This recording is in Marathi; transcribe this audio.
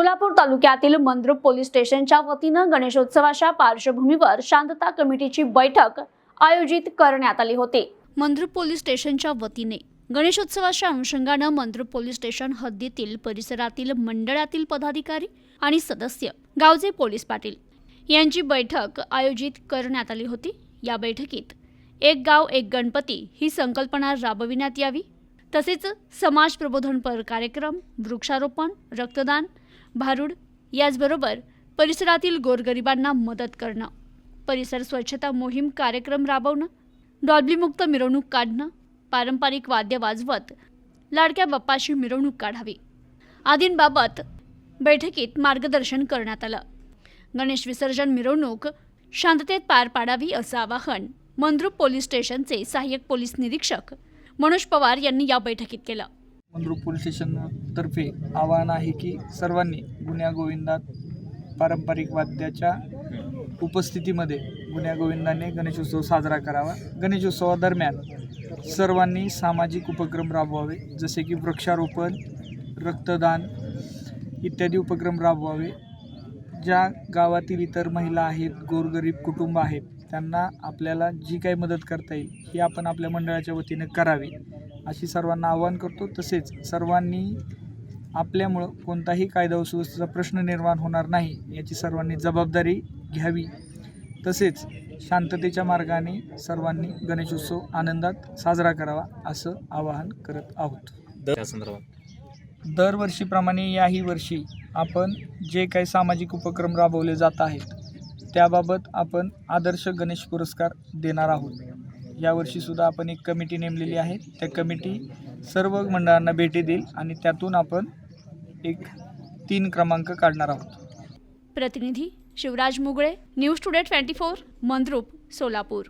सोलापूर तालुक्यातील मंद्रुप पोलीस स्टेशनच्या वतीनं गणेशोत्सवाच्या पार्श्वभूमीवर शांतता कमिटीची बैठक आयोजित करण्यात आली होती. मंद्रुप पोलीस स्टेशनच्या वतीने गणेशोत्सवाच्या अनुषंगानं मंद्रुप पोलीस स्टेशन हद्दीतील परिसरातील मंडळातील पदाधिकारी आणि सदस्य गावचे पोलीस पाटील यांची बैठक आयोजित करण्यात आली होती. या बैठकीत एक गाव एक गणपती ही संकल्पना राबविण्यात यावी. तसेच समाज प्रबोधनपर कार्यक्रम वृक्षारोपण रक्तदान भारूड याचबरोबर परिसरातील गोरगरिबांना मदत करणं परिसर स्वच्छता मोहीम कार्यक्रम राबवणं डॉल्बीमुक्त मिरवणूक काढणं पारंपरिक वाद्य वाजवत लाडक्या बाप्पाशी मिरवणूक काढावी. आदींबाबत बैठकीत मार्गदर्शन करण्यात आलं. गणेश विसर्जन मिरवणूक शांततेत पार पाडावी असं आवाहन मंद्रुप पोलीस स्टेशनचे सहाय्यक पोलीस निरीक्षक मनोज पवार यांनी या बैठकीत केलं. मंद्रुप पोलीस स्टेशनतर्फे आवाहन आहे की सर्वांनी गुण्यागोविंदात पारंपरिक वाद्याच्या उपस्थितीमध्ये गुण्यागोविंदाने गणेशोत्सव साजरा करावा. गणेशोत्सवादरम्यान सर्वांनी सामाजिक उपक्रम राबवावे जसे की वृक्षारोपण रक्तदान इत्यादी उपक्रम राबवावे. ज्या गावातील इतर महिला आहेत गोरगरीब कुटुंब आहेत त्यांना आपल्याला जी काही मदत करता येईल ही आपण आपल्या मंडळाच्या वतीने करावी. अशी सर्वांना आवाहन करतो. तसेच सर्वांनी आपल्यामुळं कोणताही कायदा व सुव्यवस्थेचा प्रश्न निर्माण होणार नाही याची सर्वांनी जबाबदारी घ्यावी. तसेच शांततेच्या मार्गाने सर्वांनी गणेशोत्सव आनंदात साजरा करावा असं आवाहन करत आहोत. संदर्भात. दरवर्षीप्रमाणे याही वर्षी आपण जे काही सामाजिक उपक्रम राबवले जात आहेत त्याबाबत आपण आदर्श गणेश पुरस्कार देणार आहोत. यावर्षीसुद्धा आपण एक कमिटी नेमलेली आहे. त्या कमिटी सर्व मंडळांना भेटी देईल आणि त्यातून आपण एक तीन क्रमांक काढणार आहोत. प्रतिनिधी Shivraj Mugale news today twenty four Mandrup Solapur.